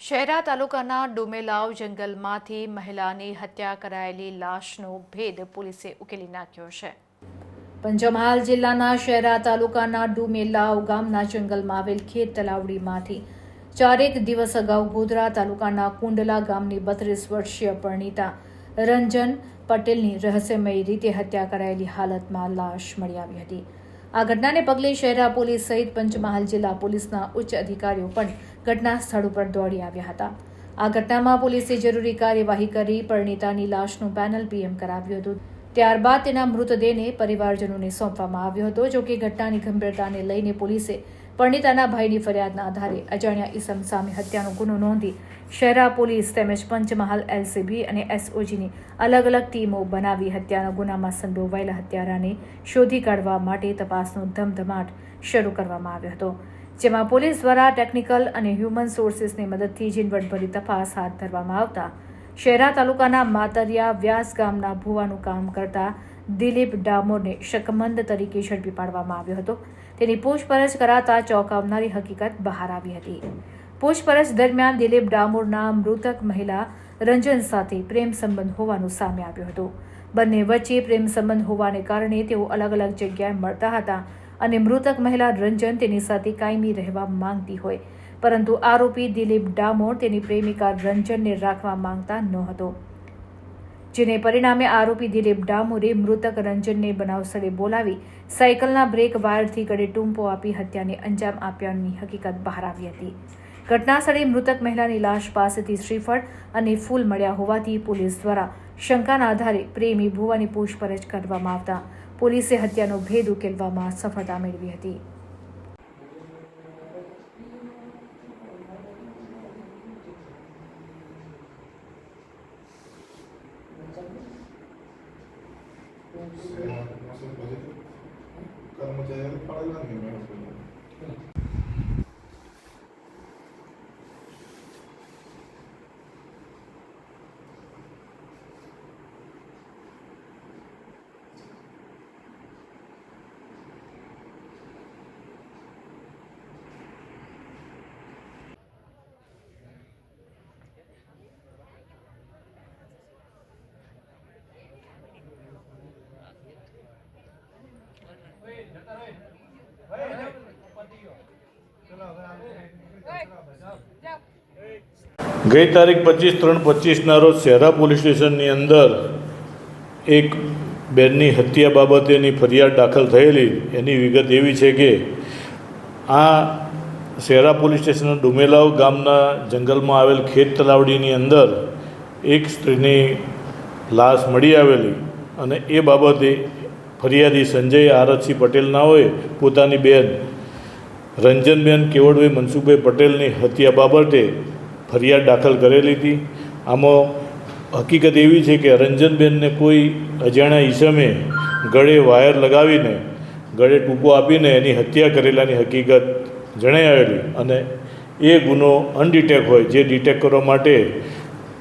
શહેરા તાલુકાના ડુમેલાવ જંગલમાંથી મહિલાની હત્યા કરાયેલી લાશનો ભેદ પોલીસે ઉકેલી નાખ્યો છે. પંચમહાલ જિલ્લાના શહેરા તાલુકાના ડુમેલાવ ગામના જંગલમાં આવેલ ખેત તલાવડીમાંથી ચારેક દિવસ અગાઉ ગોધરા તાલુકાના કુંડલા ગામની બત્રીસ વર્ષીય પરણિતા રંજન પટેલની રહસ્યમય રીતે હત્યા કરાયેલી હાલતમાં લાશ મળી આવી હતી. આ ઘટનાને પગલે શહેરા પોલીસ સહિત પંચમહાલ જિલ્લા પોલીસના ઉચ્ચ અધિકારીઓ પણ ઘટના સ્થળ ઉપર દોડી આવ્યા હતા. આ ઘટનામાં પોલીસે જરૂરી કાર્યવાહી કરી પરણિતાની લાશનું પેનલ પીએમ કરાવ્યું હતું. ત્યારબાદ તેના મૃતદેહને પરિવારજનોને સોંપવામાં આવ્યો હતો, જોકે ઘટનાની ગંભીરતાને લઈને પોલીસે પરણિતાના ભાઈની ફરિયાદના આધારે અજાણ્યા ઈસમ સામે હત્યાનો ગુનો નોંધી શહેરા પોલીસ તેમજ પંચમહાલ એલસીબી અને એસઓજીની અલગ અલગ ટીમો બનાવી હત્યાના ગુનામાં સંડોવાયેલા હત્યારાને શોધી કાઢવા માટે તપાસનો ધમધમાટ શરૂ કરવામાં આવ્યો હતો, જેમાં પોલીસ દ્વારા ટેકનિકલ અને હ્યુમન સોર્સિસની મદદથી ઝીણવટભરી તપાસ હાથ ધરવામાં આવતા શહેરા તાલુકાના માતરિયા વ્યાસ ગામના ભુવાનું કામ કરતા દિલીપ ડામોરને શકમંદ તરીકે ઝડપી પાડવામાં આવ્યો હતો. તેની પૂછપરછ કરાતા ચોંકાવનારી હકીકત બહાર આવી હતી. પૂછપરછ દરમિયાન દિલીપ ડામોરના મૃતક મહિલા રંજન સાથે પ્રેમ સંબંધ હોવાનું સામે આવ્યું હતું. બંને વચ્ચે પ્રેમ સંબંધ હોવાને કારણે તેઓ અલગ અલગ જગ્યાએ મળતા હતા અને મૃતક મહિલા રંજન તેની સાથે કાયમી રહેવા માંગતી હોય. પરંતુ આરોપી દિલીપ ડામોર તેની પ્રેમિકા રંજનને રાખવા માંગતા નહોતો જેને પરિણામે આરોપી દિલીપ ડામોરે મૃતક રંજનને બનાવ સ્થળે બોલાવી સાયકલના બ્રેક વાયરથી ગળે ટૂંપો આપી હત્યાને અંજામ આપ્યાની હકીકત બહાર આવી હતી. ઘટના સ્થળે મૃતક મહિલાની લાશ પાસેથી શ્રીફળ અને ફૂલ મળ્યા હોવાથી પોલીસ દ્વારા શંકાના આધારે પ્રેમી ભુવાની પૂછપરછ કરવામાં આવતા પોલીસે હત્યાનો ભેદ ઉકેલવામાં સફળતા મેળવી હતી. કર્મચારી પાડેલા ને ગઈ તારીખ પચીસ ત્રણ પચીસના રોજ શહેરા પોલીસ સ્ટેશનની અંદર એક બેનની હત્યા બાબતેની ફરિયાદ દાખલ થયેલી. એની વિગત એવી છે કે આ શહેરા પોલીસ સ્ટેશનના ડુમેલાવ ગામના જંગલમાં આવેલ ખેત તલાવડીની અંદર એક સ્ત્રીની લાશ મળી આવેલી અને એ બાબતે ફરિયાદી સંજય આરતસિંહ પટેલના હોય, પોતાની બેન રંજનબેન કેવડભાઈ મનસુખભાઈ પટેલની હત્યા બાબતે ફરિયાદ દાખલ કરેલી હતી. આમાં હકીકત એવી છે કે રંજનબેનને કોઈ અજાણ્યા ઈસમે ગળે વાયર લગાવીને, ગળે ટૂંકો આપીને એની હત્યા કરેલાની હકીકત જણાઈ આવેલી અને એ ગુનો અનડિટેક હોય, જે ડિટેક કરવા માટે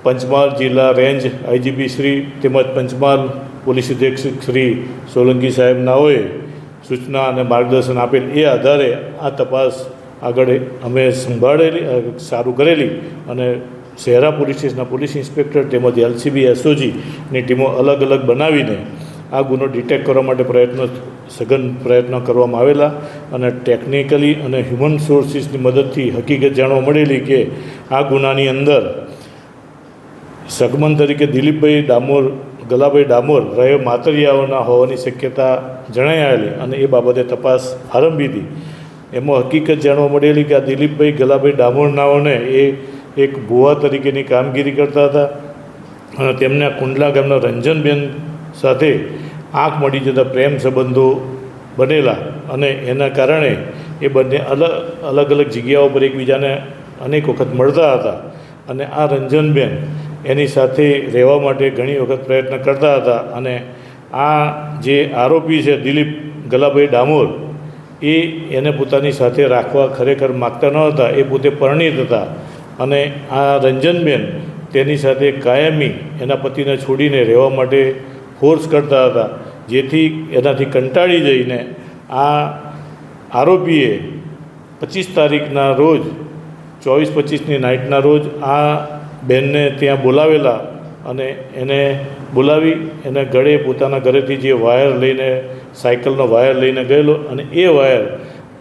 પંચમહાલ જિલ્લા રેન્જ આઈજીપી શ્રી તેમજ પંચમહાલ પોલીસ અધિક્ષક શ્રી સોલંકી સાહેબનાઓએ સૂચના અને માર્ગદર્શન આપેલ એ આધારે આ તપાસ આગળ અમે સંભાળેલી સારું કરેલી અને શહેરા પોલીસ પોલીસ ઇન્સ્પેક્ટર તેમજ એલસીબી એસઓજીની ટીમો અલગ અલગ બનાવીને આ ગુનો ડિટેક્ટ કરવા માટે પ્રયત્નો, સઘન પ્રયત્નો કરવામાં આવેલા અને ટેકનિકલી અને હ્યુમન સોર્સિસની મદદથી હકીકત જાણવા મળેલી કે આ ગુનાની અંદર સગમન તરીકે દિલીપભાઈ ડામોર ગલાભાઈ ડામોર રહે માતરિયાઓના હોવાની શક્યતા જણાઈ આવેલી અને એ બાબતે તપાસ આરંભી હતી. એમાં હકીકત જાણવા મળેલી કે આ દિલીપભાઈ ગલાભાઈ ડામોરનાઓને એ એક ભુવા તરીકેની કામગીરી કરતા હતા અને તેમના કુંડલા ગામના રંજનબેન સાથે આંખ મળી જતા પ્રેમ સંબંધો બનેલા અને એના કારણે એ બંને અલગ અલગ અલગ જગ્યાઓ પર એકબીજાને અનેક વખત મળતા હતા અને આ રંજનબેન એની સાથે રહેવા માટે ઘણી વખત પ્રયત્ન કરતા હતા અને આ જે આરોપી છે દિલીપ ગલાભાઈ ડામોર, એ એને પોતાની સાથે રાખવા ખરેખર માગતા ન હતા. એ પોતે પરણિત હતા અને આ રંજનબેન તેની સાથે કાયમી એના પતિને છોડીને રહેવા માટે ફોર્સ કરતા હતા, જેથી એનાથી કંટાળી જઈને આ આરોપીએ પચીસ તારીખના રોજ, ચોવીસ પચીસની નાઇટના રોજ આ બેનને ત્યાં બોલાવેલા અને એને બોલાવી, એને ગળે પોતાના ઘરેથી જે વાયર લઈને, સાયકલનો વાયર લઈને ગયેલો અને એ વાયર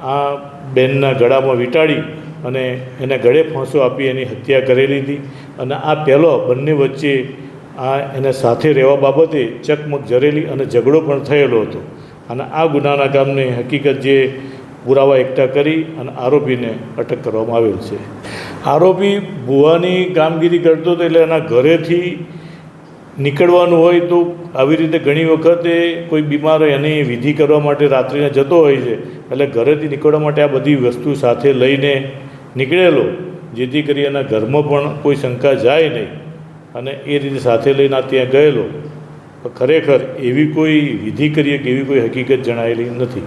આ બેનના ગળામાં વીંટાળી અને એને ગળે ફાંસો આપી એની હત્યા કરેલી હતી અને આ પહેલો બંને વચ્ચે આ એને સાથે રહેવા બાબતે ચકમક જરેલી અને ઝઘડો પણ થયેલો હતો. અને આ ગુનાના કામની હકીકત જે પુરાવા એકઠા કરી અને આરોપીને અટક કરવામાં આવેલ છે. આરોપી ભુવાની કામગીરી કરતો હતો એટલે એના ઘરેથી નીકળવાનું હોય તો આવી રીતે ઘણી વખતે કોઈ બીમાર હોય એની વિધિ કરવા માટે રાત્રિને જતો હોય છે. એટલે ઘરેથી નીકળવા માટે આ બધી વસ્તુ સાથે લઈને નીકળેલો, જેથી કરી એના ઘરમાં પણ કોઈ શંકા જાય નહીં અને એ રીતે સાથે લઈને ત્યાં ગયેલો. ખરેખર એવી કોઈ વિધિ કરીએ કે એવી કોઈ હકીકત જણાયેલી નથી.